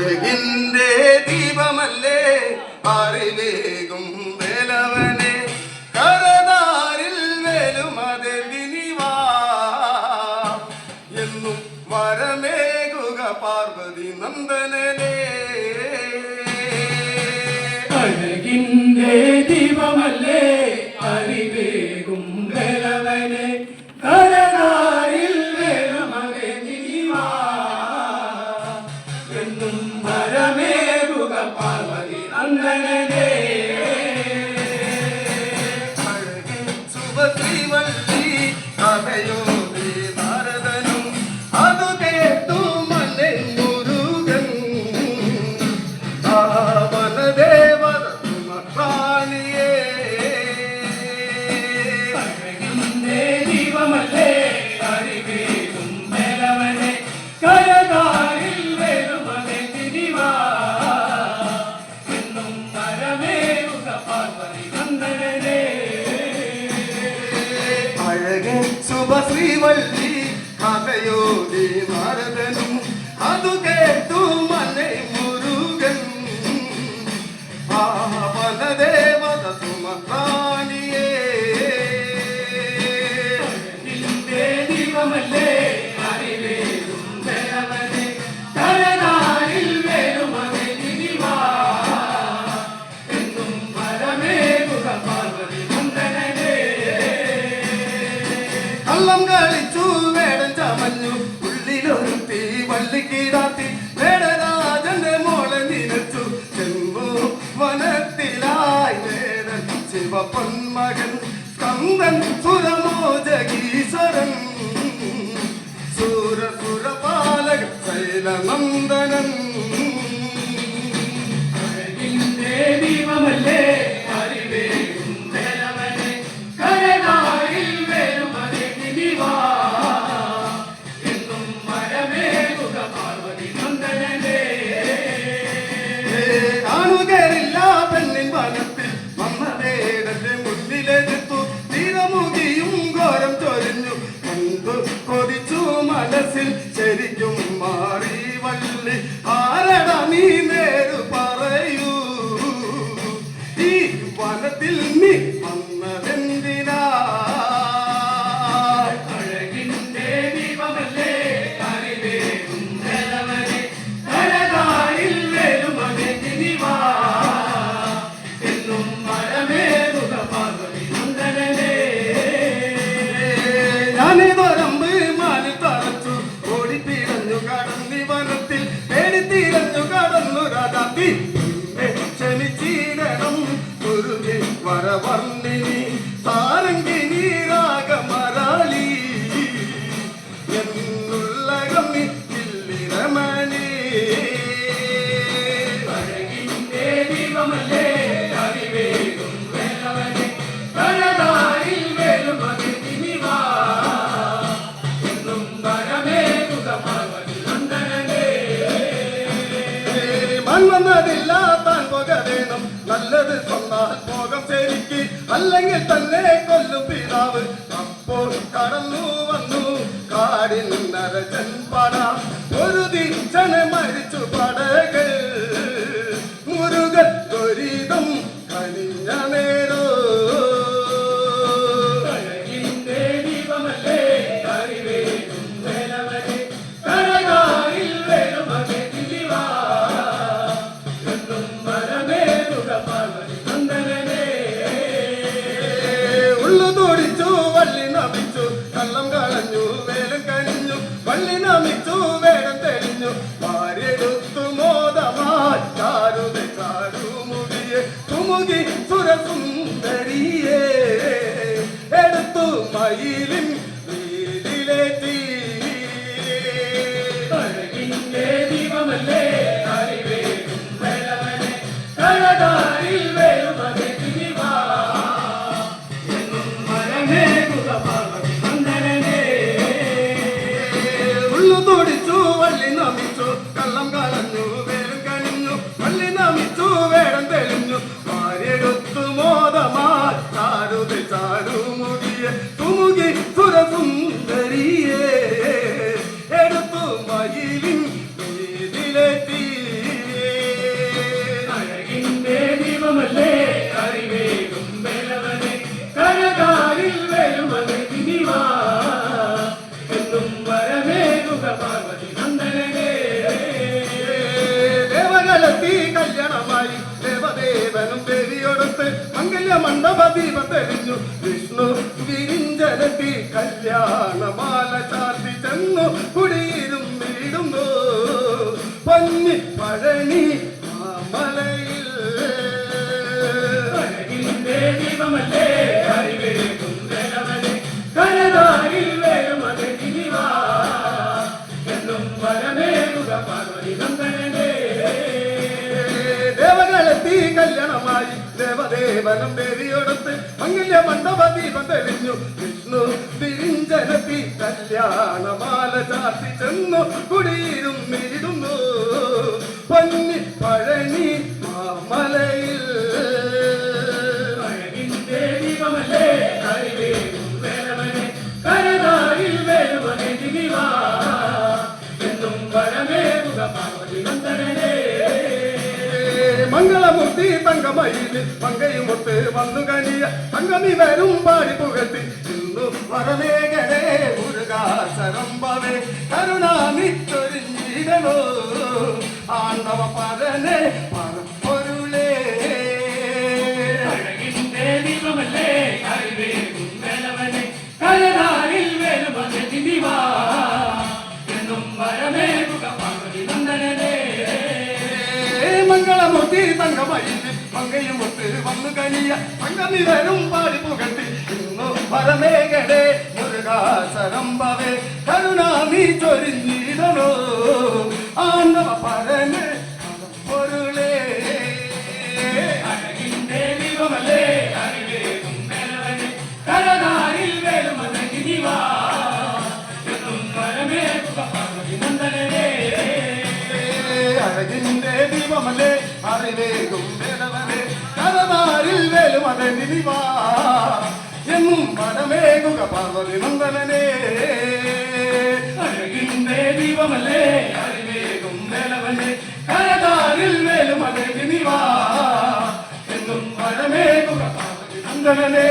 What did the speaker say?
എന്റെ ദീപമല്ലേ? അറിവേകും വേലവനെ. കരതാരിൽ വേലുമതെ വിനിവാ എന്നും വരമേകുക Parvathi നന്ദനനെ. അഴകിന്റെ ദീപമല്ലേ? അറിവേകും വേലവനെ. na na people సురముగన్ సురమోజగీశ్వరన్ సూర సురపాలక శైలనందనన్ ചോദിച്ചു മനസ്സിൽ ശരിക്കും മാറി വള്ളി വന്നതില്ലാത്താൻ പുക വേണം നല്ലത് സ്വന്നാൽ പോകം ശരിക്ക് അല്ലെങ്കിൽ തന്നെ കൊല്ലും പിതാവ്. അപ്പോൾ കടന്നു വന്നു. കാടിൻ നരജൻ പാടാം. വെയിലിൻ വെയിലിലെ തീയിലെ അഴകിന്റെ ദീപമല്ലേ? അറിവേ വെളവനെ കഴകാരിൽ വേറുമതെ മരമേ കുതപാർവതി ദേവദേവനം ദേവിയോടത്ത് മംഗല്യ മണ്ഡപദീപം തെളിഞ്ഞു വിഷ്ണു തിരിഞ്ചനത്തി കല്യാണമാല ചാർത്തി ചെന്നു. കുടിയിലും തങ്കമയിൽ മങ്കയുമൊത്ത് വന്നു കനിയ. തങ്കമി വരും പാടി പുകത്തി ഇന്നു വരവേഗണേ മുരുകാശരംഭവേ കരുണാമിച്ചൊരിഞ്ഞിടലോ ആണ്ടവ പരനെ പരപ്പൊരുളേ തിരിവാ എന്നും വരമേകുക പാർവതി നന്ദനേ മംഗളമൂർത്തി തങ്കമയിൽ മങ്കയുമൊത്ത് വന്നു കനിയ. വരും പാടി പുകട്ടി ഇന്നു വരവേഗണേ മുരുകാശരംഭവേ. കരുണാമി ചൊരിഞ്ഞിടലോ ആണ്ടവ പരനെ പൊരുളേ. അഴകിന്റെ ദീപമല്ലേ വേലും അതെ നിധിവാ എന്നും വടമേകുക പാർവതി നന്ദനേ അഴകിന്റെ ദീപമല്ലേ അറിവേകും വേലവനെ കരതാരിൽ വേലുമകെ തിരിവാ എന്നും വരമേകുക പാർവതി നന്ദനേ